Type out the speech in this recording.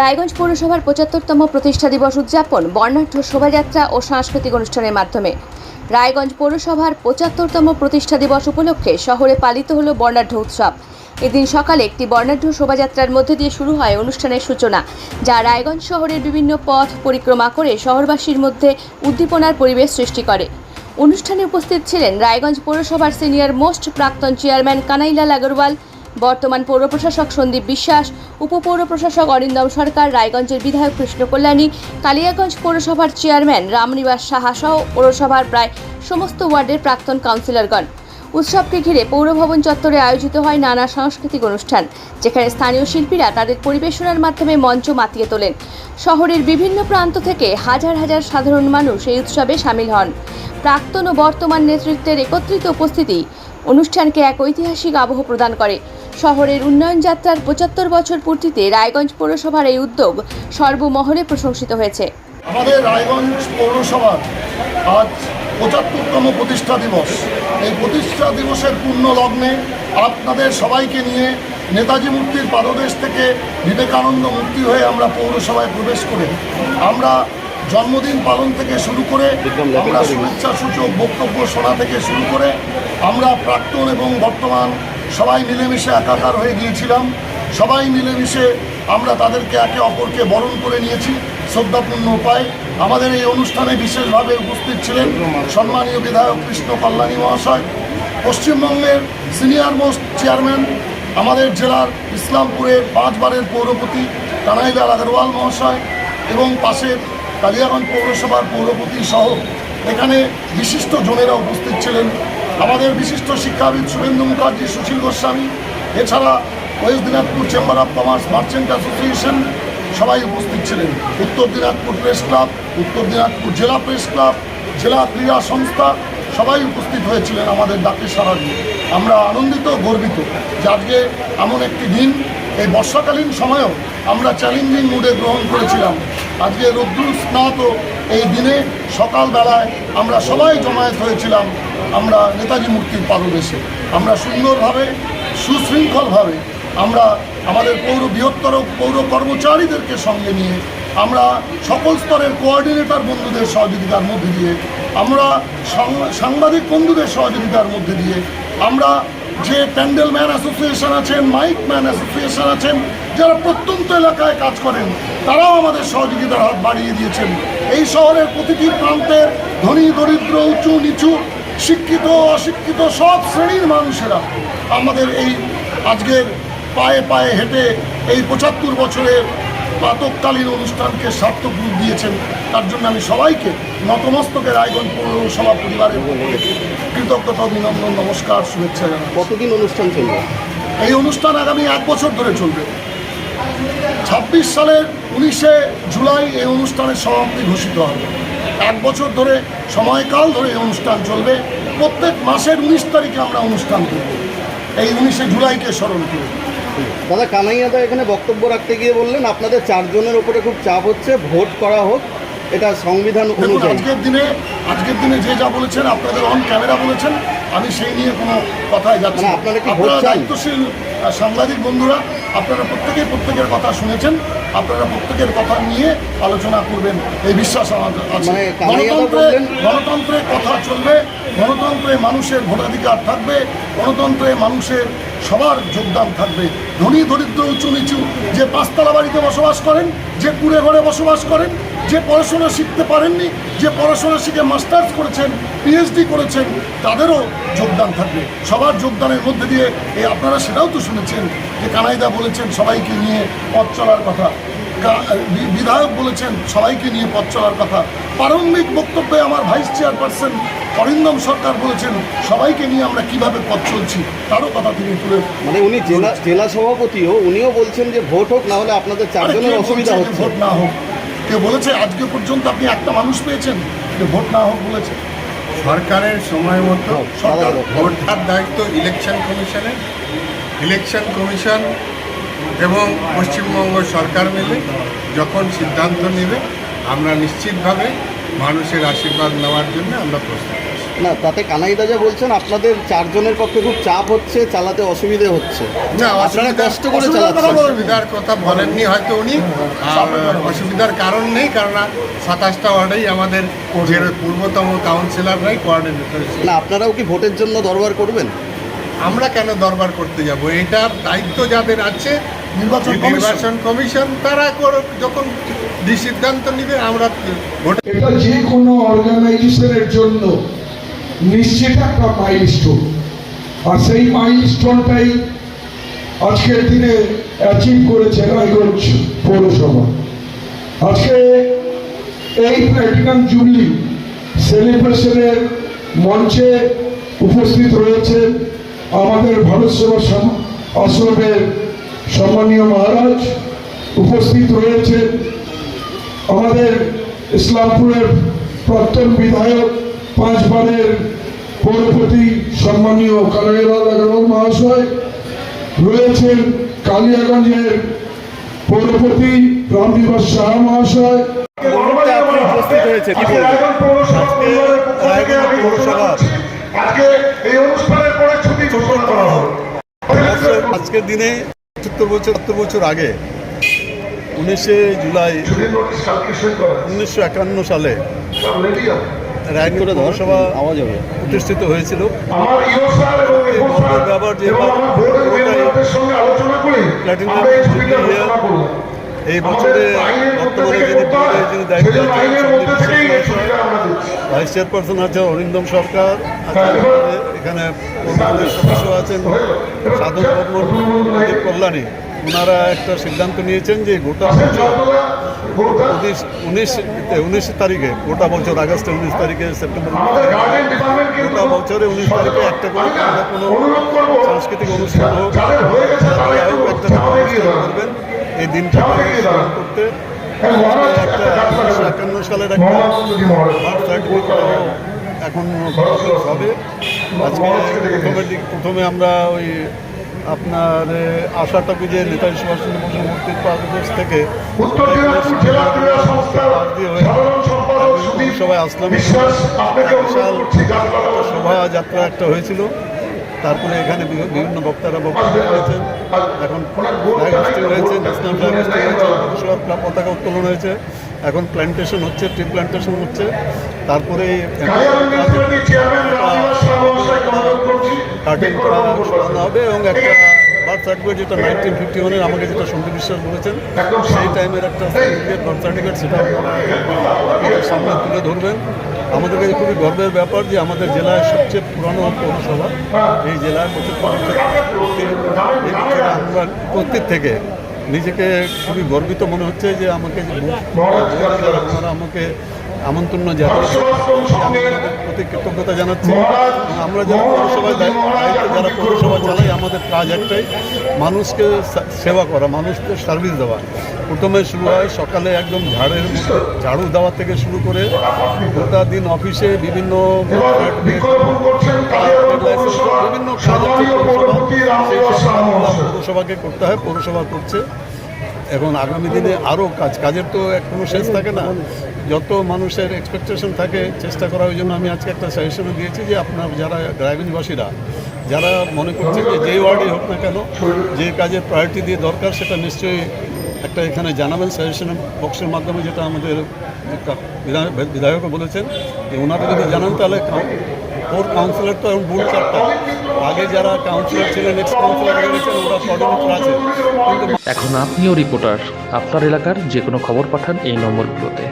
রায়গঞ্জ পৌরসভার পঁচাত্তরতম প্রতিষ্ঠা দিবস উদযাপন, বর্ণাঢ্য শোভাযাত্রা ও সাংস্কৃতিক অনুষ্ঠানের মাধ্যমে। রায়গঞ্জ পৌরসভার পঁচাত্তরতম প্রতিষ্ঠা দিবস উপলক্ষে শহরে পালিত হল বর্ণাঢ্য উৎসব। এদিন সকালে একটি বর্ণাঢ্য শোভাযাত্রার মধ্যে দিয়ে শুরু হয় অনুষ্ঠানের সূচনা, যা রায়গঞ্জ শহরের বিভিন্ন পথ পরিক্রমা করে শহরবাসীর মধ্যে উদ্দীপনার পরিবেশ সৃষ্টি করে। অনুষ্ঠানে উপস্থিত ছিলেন রায়গঞ্জ পৌরসভার সিনিয়র মোস্ট প্রাক্তন চেয়ারম্যান কানাইলাল আগরওয়াল বর্তমান পৌর প্রশাসক সন্দীপ বিশ্বাস, উপপৌর প্রশাসক অরিন্দম সরকার, রায়গঞ্জের বিধায়ক কৃষ্ণ কল্যাণী, কালিয়াগঞ্জ পৌরসভার চেয়ারম্যান রামনিবাস সাহা সহ পৌরসভার প্রায় সমস্ত ওয়ার্ডের প্রাক্তন কাউন্সিলরগণ। উৎসবকে ঘিরে পৌরভবন চত্বরে আয়োজিত হয় নানা সাংস্কৃতিক অনুষ্ঠান, যেখানে স্থানীয় শিল্পীরা তাদের পরিবেশনার মাধ্যমে মঞ্চ মাতিয়ে তোলেন। শহরের বিভিন্ন প্রান্ত থেকে হাজার হাজার সাধারণ মানুষ এই উৎসবে সামিল হন। প্রাক্তন ও বর্তমান নেতৃত্বের একত্রিত উপস্থিতি অনুষ্ঠানকে এক ঐতিহাসিক আবহ প্রদান করে। শহরের উন্নয়ন যাত্রার পঁচাত্তর বছর পূর্তিতে রায়গঞ্জ পৌরসভার এই উদ্যোগ সর্বমহলে প্রশংসিত হয়েছে। আমাদের রায়গঞ্জ পৌরসভার আজ পঁচাত্তরতম প্রতিষ্ঠা দিবস। এই প্রতিষ্ঠা দিবসের পূর্ণ লগ্নে আপনাদের সবাইকে নিয়ে নেতাজি মূর্তির পাদদেশ থেকে বিবেকানন্দ মূর্তি হয়ে আমরা পৌরসভায় প্রবেশ করে আমরা জন্মদিন পালন থেকে শুরু করে আমরা শুভেচ্ছা সূচক বক্তব্য শোনা থেকে শুরু করে আমরা প্রাক্তন এবং বর্তমান সবাই মিলেমিশে একাকার হয়ে গিয়েছিলাম। সবাই মিলেমিশে আমরা তাদেরকে একে অপরকে বরণ করে নিয়েছি। শ্রদ্ধাপূর্ণ উপায়। আমাদের এই অনুষ্ঠানে বিশেষভাবে উপস্থিত ছিলেন সম্মানীয় বিধায়ক কৃষ্ণ কল্যাণী মহাশয়, পশ্চিমবঙ্গের সিনিয়র মোস্ট চেয়ারম্যান, আমাদের জেলার ইসলামপুরের পাঁচবারের পৌরপতি কানাইলাল আগরওয়াল মহাশয় এবং পাশের কালিয়াগঞ্জ পৌরসভার পৌরপতি সহ এখানে বিশিষ্ট জনেরা উপস্থিত ছিলেন। আমাদের বিশিষ্ট শিক্ষাবিদ শুভেন্দু মুখার্জি, সুশীল গোস্বামী, এছাড়া west Dinajpur chamber of commerce merchant association সবাই উপস্থিত ছিলেন। উত্তর দিনাজপুর প্রেস ক্লাব, উত্তর দিনাজপুর জেলা প্রেস ক্লাব, জেলা ক্রীড়া সংস্থা সবাই উপস্থিত হয়েছিলেন আমাদের ডাকে সারা দিয়ে। আমরা আনন্দিত, গর্বিত যে আজকে এমন একটি দিন এই বর্ষাকালীন সময়েও আমরা চ্যালেঞ্জিং মুডে গ্রহণ করেছিলাম। আজকে রৌদ্র স্নাত এই দিনে সকালবেলায় আমরা সবাই জমায়েত হয়েছিলাম আমরা নেতাজি মূর্তির পাদদেশে। আমরা সুন্দরভাবে, সুশৃঙ্খলভাবে আমরা আমাদের পৌর বৃহত্তর পৌর কর্মচারীদেরকে সঙ্গে নিয়ে আমরা সকল স্তরের কোঅর্ডিনেটর বন্ধুদের সহযোগিতার মধ্যে দিয়ে, আমরা সাংবাদিক বন্ধুদের সহযোগিতার মধ্যে দিয়ে আমরা যে প্যান্ডেল ম্যান অ্যাসোসিয়েশন আছেন, মাইক ম্যান অ্যাসোসিয়েশন আছেন, যারা প্রত্যন্ত এলাকায় কাজ করেন, তারাও আমাদের সহযোগিতার হাত বাড়িয়ে দিয়েছেন। এই শহরের প্রতিটি প্রান্তের ধনী, দরিদ্র, উঁচু, নিচু, শিক্ষিত, অশিক্ষিত সব শ্রেণির মানুষেরা আমাদের এই আজকের পায়ে পায়ে হেঁটে এই পঁচাত্তর বছরের প্রাতকালীন অনুষ্ঠানকে সার্থক রূপ দিয়েছেন। তার জন্য আমি সবাইকে নতমস্তকে রায়গঞ্জ পৌরসভা পরিবারের কৃতজ্ঞতা অভিনন্দন নমস্কার শুভেচ্ছা জানাই কতদিন অনুষ্ঠান চলবে? এই অনুষ্ঠান আগামী এক বছর ধরে চলবে। ছাব্বিশ সালের উনিশে জুলাই এই অনুষ্ঠানের সমাপ্তি ঘোষিত হবে। এক বছর ধরে সময়কাল ধরে এই অনুষ্ঠান চলবে। প্রত্যেক মাসের উনিশ তারিখে আমরা অনুষ্ঠান করব। এই উনিশে জুলাইকে স্মরণ করে দাদা কানাইয়াদা এখানে বক্তব্য রাখতে গিয়ে বললেন আপনাদের চারজনের ওপরে খুব চাপ হচ্ছে ভোট করা হোক এটা সংবিধান অনুযায়ী আজকের দিনে আজকের দিনে যে যা বলেছেন আপনাদের অন ক্যামেরা বলেছেন আমি সেই নিয়ে কোনো কথায় যাচ্ছি মানে না। আপনারা কি ভোট চান? দায়িত্বশীল সাংবাদিক বন্ধুরা আপনারা প্রত্যেকেই প্রত্যেকের কথা শুনেছেন আপনারা প্রত্যেকের কথা নিয়ে আলোচনা করবেন এই বিশ্বাস আমার আছে মানে গণতন্ত্রে গণতন্ত্রে কথা চলবে গণতন্ত্রে মানুষের ভোটাধিকার থাকবে গণতন্ত্রে মানুষের সবার যোগদান থাকবে ধনী দরিদ্র উঁচু নিচু, যে পাঁচতলা বাড়িতে বসবাস করেন, যে কুড়ে ঘরে বসবাস করেন, যে পড়াশোনা শিখতে পারেননি, যে পড়াশোনা শিখে মাস্টার্স করেছেন পিএইচডি করেছেন, তাদেরও যোগদান থাকবে। সবার যোগদানের মধ্যে দিয়ে এই আপনারা সেটাও তো শুনেছেন যে কানাইদা বলেছেন সবাইকে নিয়ে পথ চলার কথা। বিধায়ক বলেছেন সবাইকে নিয়ে পথ চলার কথা। প্রারম্ভিক বক্তব্যে আমার ভাইস চেয়ারপারসন অরিন্দম সরকার বলেছেন সবাইকে নিয়ে আমরা কীভাবে পথ চলছি তারও কথা তিনি তুলে মানে উনি জেলা জেলা সভাপতিও উনিও বলছেন যে ভোট হোক না হলে আপনাদের চারজনের অসুবিধা বলছে হচ্ছে। ভোট না হোক? কেউ বলেছে আজকে পর্যন্ত আপনি একটা মানুষ পেয়েছেন যে ভোট না হোক বলেছে? সরকারের সময় মতো সরকার দাদা, ভোটার দায়িত্ব ইলেকশন কমিশনের ইলেকশন কমিশন এবং পশ্চিমবঙ্গ সরকার মিলে যখন সিদ্ধান্ত নেবে আমরা নিশ্চিতভাবে মানুষের আশীর্বাদ নেওয়ার জন্য আমরা প্রস্তুত না তাতে কানাইদা যা বলছেন আপনাদের চারজনের পক্ষে খুব চাপ হচ্ছে চালাতে অসুবিধে হচ্ছে। না আপনারা কষ্ট করে চালাচ্ছেন। অসুবিধার কথা বলেননি হয়তো উনি। আর অসুবিধার কারণ নেই কারণ সাতাশটা ওয়ার্ডেই আমাদের যে পূর্বতম কাউন্সিলররাই কোঅর্ডিনেটর না আপনারাও কি ভোটের জন্য দরবার করবেন? আমরা কেন দরবার করতে যাব? এটার দায়িত্ব যাদের আছে নির্বাচন কমিশন। নির্বাচন কমিশন তারা যখন সিদ্ধান্ত নিবে আমরা এটা যে কোনো অর্গানাইজেশনের জন্য নিশ্চিত একটা মাইলস্টোন আর সেই মাইলস্টোনটাই আজকের দিনে অ্যাচিভ করেছে রায়গঞ্জ পৌরসভা আজকে এই প্ল্যাটিনাম জুবলি সেলিব্রেশনের মঞ্চে উপস্থিত রয়েছেন আমাদের ভারত সেবা আশ্রমের সম্মানীয় মহারাজ উপস্থিত রয়েছেন আমাদের ইসলামপুরের প্রাক্তন বিধায়ক পাঁচবারের পৌরপতি সম্মানীয় কানাইলাল আগরওয়াল মহাশয় রয়েছেন কালিয়াগঞ্জের পৌরপতি রামনিবাস শাহ মহাশয়। আজকের দিনে সত্তর বছর সত্তর বছর আগে উনিশে জুলাই উনিশশো একান্ন সালে আওয়াজ হবে। প্রতিষ্ঠিত হয়েছিল। যে এই বছরে বর্তমানে যিনি যিনি দায়িত্বে আছেন ভাইস চেয়ারপারসন আছে অরিন্দম সরকার আছে হ্যাঁ, এবার- এখানে সদস্য আছেন সাধন প্রদীপ কল্যাণী ওনারা একটা সিদ্ধান্ত নিয়েছেন যে গোটা বছর উনিশ উনিশ উনিশ তারিখে গোটা বছর আগস্টে উনিশ তারিখে সেপ্টেম্বর গোটা বছরে উনিশ তারিখে একটা করে কোনো সাংস্কৃতিক অনুষ্ঠান হোক একটু করবেন এই দিনটা। করতে একটা। একান্ন সালের একটা এখন হবে। আজকে প্রথমে আমরা ওই আপনার আশাটাকে যে নেতাজি সুভাষচন্দ্র বসুর মূর্তির পাদদেশ থেকে সবাই আসলাম। বিশাল। শোভাযাত্রা একটা হয়েছিল। তারপরে এখানে বিভিন্ন বক্তারা বক্তব্য রেখেছেন এখন ফ্ল্যাগ হোস্টিং হয়েছে ন্যাশনাল ফ্ল্যাগ হোস্টিং হয়েছে পতাকা উত্তোলন হয়েছে। এখন প্ল্যান্টেশন হচ্ছে ট্রি প্ল্যান্টেশন হচ্ছে তারপরে কাটিং। সরানো হবে এবং একটা বার্থ সার্টিফিকেট যেটা নাইনটিন ফিফটি ওয়ানের আমাকে যেটা সন্দীপ বিশ্বাস বলেছেন, সেই টাইমের একটা সার্টিফিকেট বার্থ সার্টিফিকেট সেটা সামনে তুলে ধরবেন আমাদের কাছে খুবই গর্বের ব্যাপার যে আমাদের জেলায় সবচেয়ে পুরানো পৌরসভা, এই জেলার প্রচুর উপস্থিত থেকে নিজেকে খুবই গর্বিত মনে হচ্ছে যে আমাকে আমাকে আমন্ত্রণ কৃতজ্ঞতা জানাচ্ছি। আমরা যারা পৌরসভায় যারা পৌরসভা চালাই, আমাদের কাজ একটাই, মানুষকে সেবা করা, মানুষকে সার্ভিস দেওয়া। প্রথমে শুরু হয় সকালে একদম ঝাড়ের, ঝাড়ু দেওয়া থেকে শুরু করে গোটা দিন অফিসে বিভিন্ন বিভিন্ন পৌরসভাকে করতে হয়, পৌরসভা করছে। এখন আগামী দিনে আরও কাজ, কাজের তো এক কোনো শেষ থাকে না। যত মানুষের এক্সপেকটেশন থাকে চেষ্টা করা, ওই জন্য আমি আজকে একটা সাজেশনও দিয়েছি যে আপনার যারা রায়গঞ্জবাসীরা যারা মনে করছেন যে যেই ওয়ার্ডে হোক না কেন, যে কাজে প্রায়োরিটি দিয়ে দরকার, সেটা নিশ্চয়ই একটা এখানে জানাবেন সাজেশনের বক্সের মাধ্যমে, যেটা আমাদের বিধায়ক বিধায়কও বলেছেন যে ওনারা যদি জানান, তাহলে ফোর কাউন্সিলর তো এখন বুথ চারটা। আগে যারা কাউন্সিলর ছিলেন এক্স কাউন্সিলর গেছেন ওরা কোঅর্ডিনেটর আছে এখন আপনিও রিপোর্টার আপনার এলাকার যে কোনো খবর পাঠান এই নম্বরগুলোতে।